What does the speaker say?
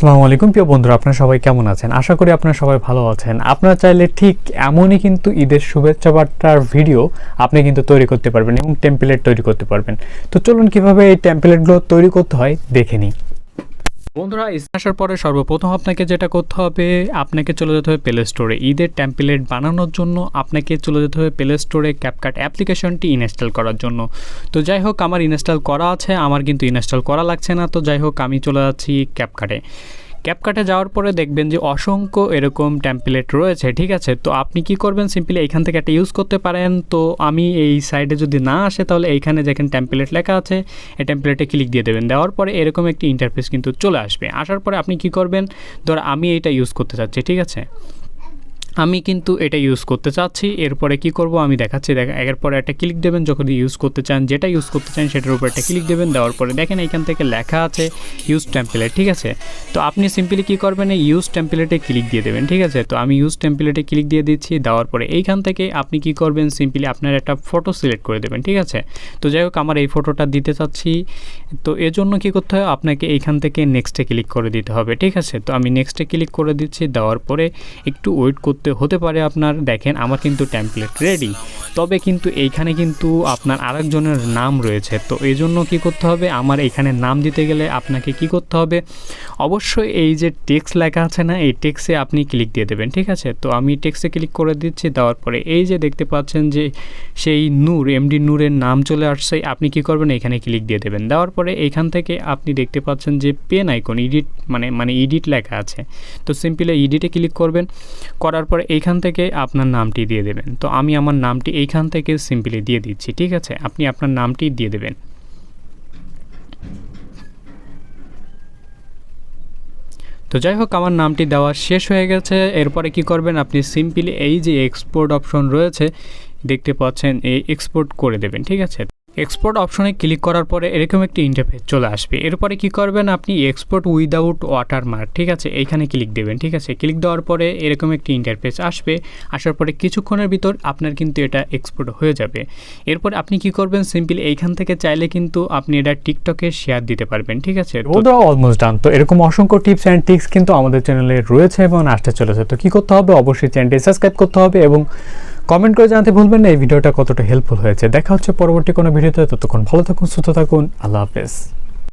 আসসালামু আলাইকুম। প্রিয় বন্ধুরা, আপনারা সবাই কেমন আছেন? আশা করি আপনারা সবাই ভালো আছেন। আপনারা চাইলে ঠিক এমনই কিন্তু ঈদের শুভেচ্ছা বার্তার ভিডিও আপনি কিন্তু তৈরি করতে পারবেন এবং টেম্পলেট তৈরি করতে পারবেন। তো চলুন কীভাবে এই টেম্পলেটগুলো তৈরি করতে হয়, দেখে নিই। বন্ধুরা আসার পরে সর্বপ্রথম আপনাকে যেটা করতে হবে, আপনাকে চলে যেতে হবে প্লে স্টোরে ঈদের ট্যাম্পলেট বানানোর জন্য আপনাকে চলে যেতে হবে প্লে স্টোরে ক্যাপকাট অ্যাপ্লিকেশনটি ইনস্টল করার জন্য। তো যাই হোক, আমার ইনস্টল করা আছে, আমার কিন্তু ইনস্টল করা লাগছে না। তো যাই হোক, আমি চলে যাচ্ছি ক্যাপকাটে ক্যাপকাটে যাওয়ার পরে দেখবেন যে অসংখ্য এরকম ট্যাম্পলেট রয়েছে, ঠিক আছে? তো আপনি কি করবেন? সিম্পলি এইখান থেকে একটা ইউজ করতে পারেন। তো আমি এই সাইডে যদি না আসে, তাহলে এইখানে যেখানে ট্যাম্পলেট লেখা আছে, এই ট্যাম্পলেটে ক্লিক দিয়ে দেবেন। দেওয়ার পরে এরকম একটি ইন্টারফেস কিন্তু চলে আসবে। আসার পরে আপনি কি করবেন? ধর, আমি এটা ইউজ করতে চাচ্ছি, ঠিক আছে? আমি কিন্তু এটা ইউজ করতে চাচ্ছি, এরপরে কি করব আমি দেখাচ্ছি, দেখা এরপরে একটা ক্লিক দেবেন, যখন ইউজ করতে চান, যেটা ইউজ করতে চান সেটার উপর একটা ক্লিক দেবেন, দেওয়ার পরে দেখেন এখান থেকে লেখা আছে ইউজ টেম্পলেট ঠিক আছে? তো আপনি সিম্পলি কি করবেন ইউজ টেম্পলেটে ক্লিক দিয়ে দেবেন, ঠিক আছে? তো আমি ইউজ টেম্পলেটে ক্লিক দিয়ে দিচ্ছি, দেওয়ার পরে এইখান থেকে আপনি কি করবেন সিম্পলি আপনার একটা ফটো সিলেক্ট করে দেবেন, ঠিক আছে? তো যাই হোক, আমার এই ফটোটা দিতে চাচ্ছি, তো এর জন্য কী করতে হয়, আপনাকে এইখান থেকে নেক্সটে ক্লিক করে দিতে হবে, ঠিক আছে? তো আমি নেক্সটে ক্লিক করে দিচ্ছি, দেওয়ার পরে একটু ওয়েট করতে হতে পারে আপনার, দেখেন আমার কিন্তু টেমপ্লেট রেডি তবে কিন্তু এইখানে কিন্তু আপনার আরেকজনের নাম রয়েছে। তো এই জন্য কী করতে হবে? আমার এখানে নাম দিতে গেলে আপনাকে কি করতে হবে? অবশ্যই এই যে টেক্সট লেখা আছে না, এই টেক্সে আপনি ক্লিক দিয়ে দেবেন, ঠিক আছে? তো আমি টেক্সে ক্লিক করে দিচ্ছি, দেওয়ার পরে এই যে দেখতে পাচ্ছেন যে সেই নূর এমডি নূরের নাম চলে আসছে, আপনি কি করবেন? এখানে ক্লিক দিয়ে দেবেন। দেওয়ার পরে এইখান থেকে আপনি দেখতে পাচ্ছেন যে পেন আইকন এডিট মানে মানে এডিট লেখা আছে। তো সিম্পলি এডিটে ক্লিক করবেন। করার পরে এইখান থেকে আপনার নামটি দিয়ে দেবেন। তো আমি আমার নামটি এইখান থেকে সিম্পলি দিয়ে দিচ্ছি, ঠিক আছে? আপনি আপনার নামটি দিয়ে দেবেন। তো যাই হোক, আমার নামটি দেওয়া শেষ হয়ে গেছে। এরপরে কি করবেন? আপনি সিম্পলি এই যে এক্সপোর্ট অপশন রয়েছে, দেখতে পাচ্ছেন, এই এক্সপোর্ট করে দেবেন, ঠিক আছে? এক্সপোর্ট অপশনে ক্লিক করার পরে এরকম একটি ইন্টারফেস চলে আসবে। এরপরে কি করবেন আপনি এক্সপোর্ট উইদাউট ওয়াটারমার্ক ঠিক আছে? এইখানে ক্লিক দেবেন, ঠিক আছে? ক্লিক দেওয়ার পরে এরকম একটি ইন্টারফেস আসবে। আসার পরে কিছুক্ষণের ভিতর আপনার কিন্তু এটা এক্সপোর্ট হয়ে যাবে। এরপর আপনি কি করবেন? সিম্পলি এইখান থেকে চাইলে কিন্তু আপনি এটা টিকটকে শেয়ার দিতে পারবেন, ঠিক আছে? অলমোস্ট ডান তো এরকম অসংখ্য টিপস অ্যান্ড টিক্স কিন্তু আমাদের চ্যানেলে রয়েছে এবং আসতে চলেছে। তো কি করতে হবে? অবশ্যই চ্যানেলটি সাবস্ক্রাইব করতে হবে এবং কমেন্ট করে জানাতে ভুলবেন না, এই ভিডিওটা কতটা হেল্পফুল হয়েছে। দেখা হচ্ছে পরবর্তী কোনো ভিডিওতে, ততক্ষণ ভালো থাকুন, সুস্থ থাকুন, আল্লাহ হাফেজ।